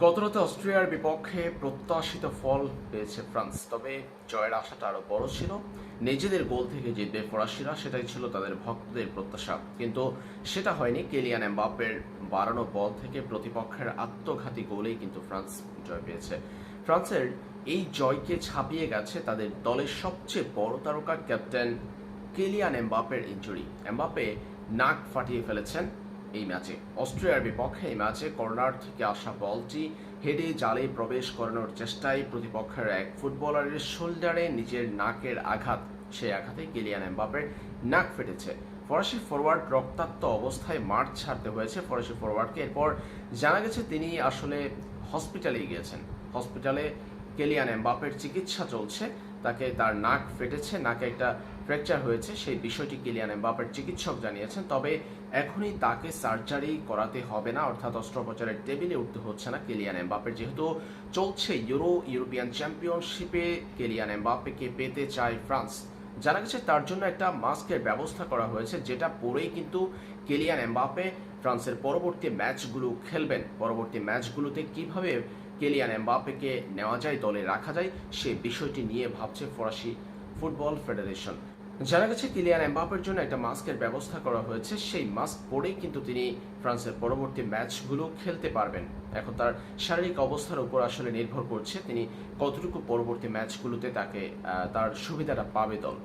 গতরাতে অস্ট্রিয়ার বিপক্ষে প্রত্যাশিত ফল পেয়েছে ফ্রান্স, তবে জয়ের আশাটা আরও বড় ছিল। নিজেদের গোল থেকে জিতবে ফরাসিরা, সেটাই ছিল তাদের ভক্তদের প্রত্যাশা। কিন্তু সেটা হয়নি। কেলিয়ান এমবাপ্পের বাড়ানো বল থেকে প্রতিপক্ষের আত্মঘাতী গোলেই কিন্তু ফ্রান্স জয় পেয়েছে। ফ্রান্সের এই জয়কে ছাপিয়ে গেছে তাদের দলের সবচেয়ে বড় তারকা ক্যাপ্টেন কেলিয়ান এমবাপ্পের ইঞ্জুরি। এমবাপ্পে নাক ফাটিয়ে ফেলেছেন। এই ম্যাচে। অস্ট্রেলিয়ার বিপক্ষে এই ম্যাচে কর্নার থেকে আসা বলটি হেডে জালে প্রবেশ করানোর চেষ্টায় প্রতিপক্ষের এক ফুটবলারের শোল্ডারে নিজের নাকের আঘাত, সেই আঘাতে কিলিয়ান এমবাপের নাক ফেটেছে। ফরাসি ফরওয়ার্ড রক্তাক্ত অবস্থায় মাঠ ছাড়তে হয়েছে ফরাসি ফরওয়ার্ডকে এরপর জানা গেছে তিনি আসলে হসপিটালে গিয়েছেন। হসপিটালে কেলিয়ান এমবাপের চিকিৎসা চলছে, তাকে তার নাক ফেটেছে, নাকে একটা ফ্র্যাকচার হয়েছে, সেই বিষয়টি কিলিয়ান এমবাপের চিকিৎসক জানিয়েছেন, তবে এখনই তাকে সার্জারি করাতে হবে না, অর্থাৎ অস্ত্রোপচারের টেবিলে উঠতে হচ্ছে না কেলিয়ান এমবাপের যেহেতু চলছে ইউরো ইউরোপিয়ান চ্যাম্পিয়নশিপে কেলিয়ান এমবাপ্পেকে পেতে চায় ফ্রান্স। জানা গেছে তার জন্য একটা মাস্কের ব্যবস্থা করা হয়েছে, যেটা পরেই কিন্তু কেলিয়ান এমবাপ্পে ফ্রান্সের পরবর্তী ম্যাচগুলো খেলবেন। পরবর্তী ম্যাচগুলোতে কীভাবে কেলিয়ান এমবাপ্পেকে নেওয়া যায়, দলে রাখা যায়, সে বিষয়টি নিয়ে ভাবছে ফরাসি ফুটবল ফেডারেশন। জানা গেছে, কিলিয়ান এমবাপের জন্য একটা মাস্কের ব্যবস্থা করা হয়েছে। সেই মাস্ক পরেই কিন্তু তিনি ফ্রান্সের পরবর্তী ম্যাচগুলো খেলতে পারবেন। এখন তার শারীরিক অবস্থার উপর আসলে নির্ভর করছে। তিনি কতটুকু পরবর্তী ম্যাচগুলোতে তাকে তার সুবিধাটা পাবে দল।